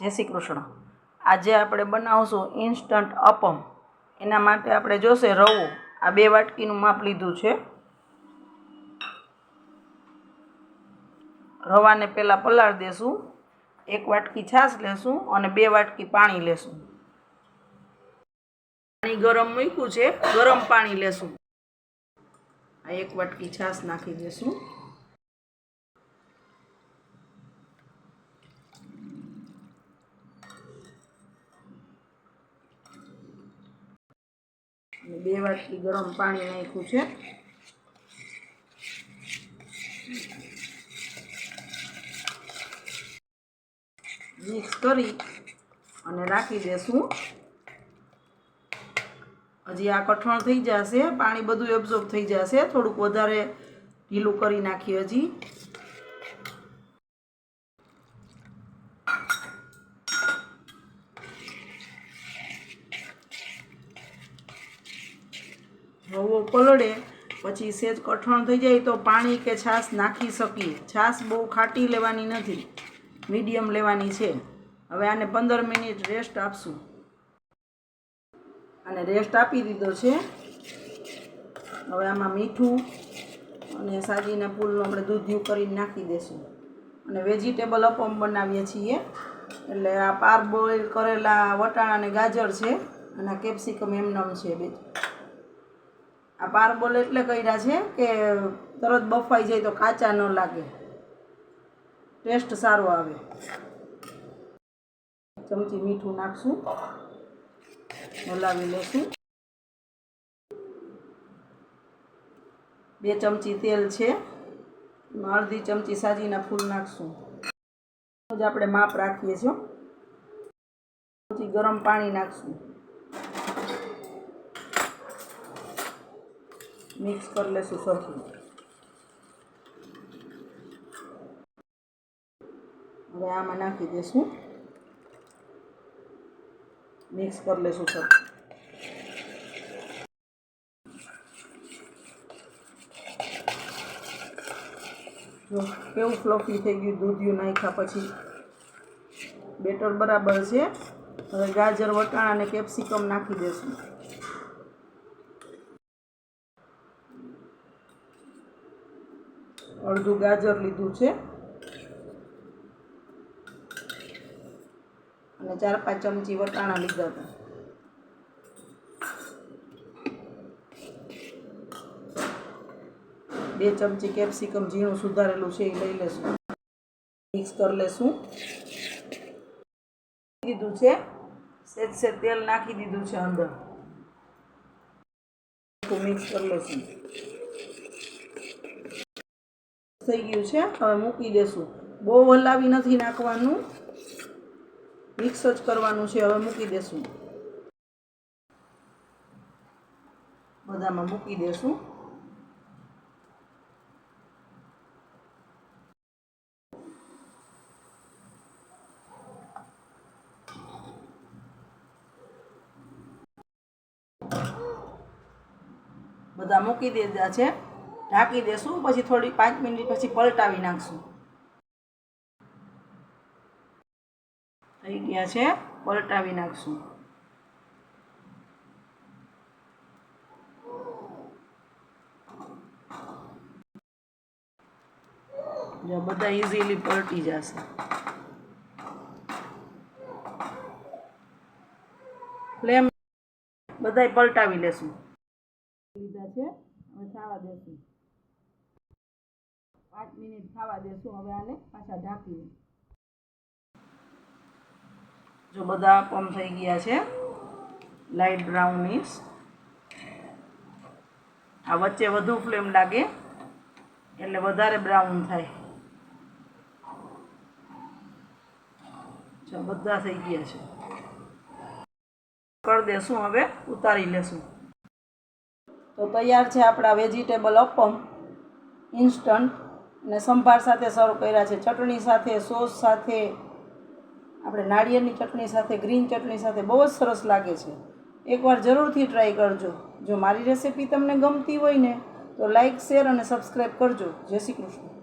જય શ્રી કૃષ્ણ. આજે આપણે બનાવશું ઇન્સ્ટન્ટ અપમ. એના માટે આપણે જોશે રવો. આ બે વાટકીનું માપ લીધું છે. રવાને પહેલાં પલાળ દેશું. એક વાટકી છાશ લેશું અને બે વાટકી પાણી લેશું. પાણી ગરમ મૂક્યું છે. ગરમ પાણી લેશું. આ એક વાટકી છાશ નાખી દેશું અને બે વાટકી ગરમ પાણી નાખ્યું છે. મિક્સ કરી અને રાખી દેશું. હજી આ કઠણ થઈ જશે, પાણી બધું એબ્ઝોર્બ થઈ જશે. થોડુંક વધારે ઢીલું કરી નાખીએ હજી. રવો પલળે. પછી સેજ કઠણ થઈ જાય તો પાણી કે છાશ નાખી શકીએ. છાશ બહુ ખાટી લેવાની નથી. મીડિયમ લેવાની છે. હવે આને પંદર મિનિટ રેસ્ટ આપશું. અને રેસ્ટ આપી દીધો છે. હવે આમાં મીઠું અને સાજીના ફૂલનું આપણે દૂધિયું કરીને નાખી દઈશું અને વેજીટેબલ અપમ બનાવીએ છીએ. એટલે આ પાર બોઇલ કરેલા વટાણા અને ગાજર છે અને આ કેપ્સિકમ એમનમ છે બે. આ પારબોલ એટલે કર્યા છે કે તરત બફાઈ જાય તો કાચા ન લાગે. ટેસ્ટ સારો આવે. ચમચી મીઠું નાખશું. હલાવી લેશું. બે ચમચી તેલ છે. અડધી ચમચી સાજીના ફૂલ નાખશું. જ આપણે માપ રાખીએ છીએ. ગરમ પાણી નાખશું. મિક્સ કરી લેશું સરખું. હવે આમાં નાખી દઈશું મિક્સ કરી લેશું સરખું. કેવું ફ્લફી થઈ ગયું, દૂધિયું નાખ્યા પછી. બેટર બરાબર છે. હવે ગાજર, વટાણા અને કેપ્સિકમ નાખી દઈશું અડધું ગાજર લીધું છે. અને ચાર પાંચ ચમચી વટાણા લીધા હતા. બે ચમચી કેપ્સિકમ ઝીણું સુધારેલું છે, એ લઈ લેશું. મિક્સ કરી લેશું. દીધું છે. સેજ સેજ તેલ નાખી દીધું છે અંદર. મિક્સ કરી લેશું. થઈ ગયું છે. હવે મૂકી દેશું. બહુ હલાવી નથી નાખવાનું. મિક્સ જ કરવાનું છે. હવે મૂકી દેશું. બધામાં મૂકી દેશું. બધા મૂકી દીધા છે. ઢાંકી દેશું, પછી થોડી પાંચ મિનિટ પછી પલટાવી નાખશું. થઈ ગયા છે, પલટાવી નાખશું. જો બધા ઇઝીલી પલટી જશે. ફ્લેમ બધાય પલટાવી લેશું. લીધા છે, હવે ખાવા દેશું. પાંચ મિનિટ ખાવા દેશું હવે આને પાછા ઢાંકીને. જો બધા પમ થઈ ગયા છે. લાઇટ બ્રાઉનીસ આ વચ્ચે વધુ ફ્લેમ લાગે, એટલે વધારે બ્રાઉન થાય. જો બધા થઈ ગયા છે. કરી દેશું હવે, ઉતારી લેશું. તો તૈયાર છે આપણા વેજીટેબલ અપમ. ઇન્સ્ટન્ટ અને સંભાર સાથે સર્વ કર્યા છે. ચટણી સાથે, સોસ સાથે, આપણે નાળિયેરની ચટણી સાથે, ગ્રીન ચટણી સાથે બહુ જ સરસ લાગે છે. એકવાર જરૂરથી ટ્રાય કરજો. જો મારી રેસિપી તમને ગમતી હોય ને, તો લાઈક શેર અને સબસ્ક્રાઈબ કરજો. જય શ્રી કૃષ્ણ.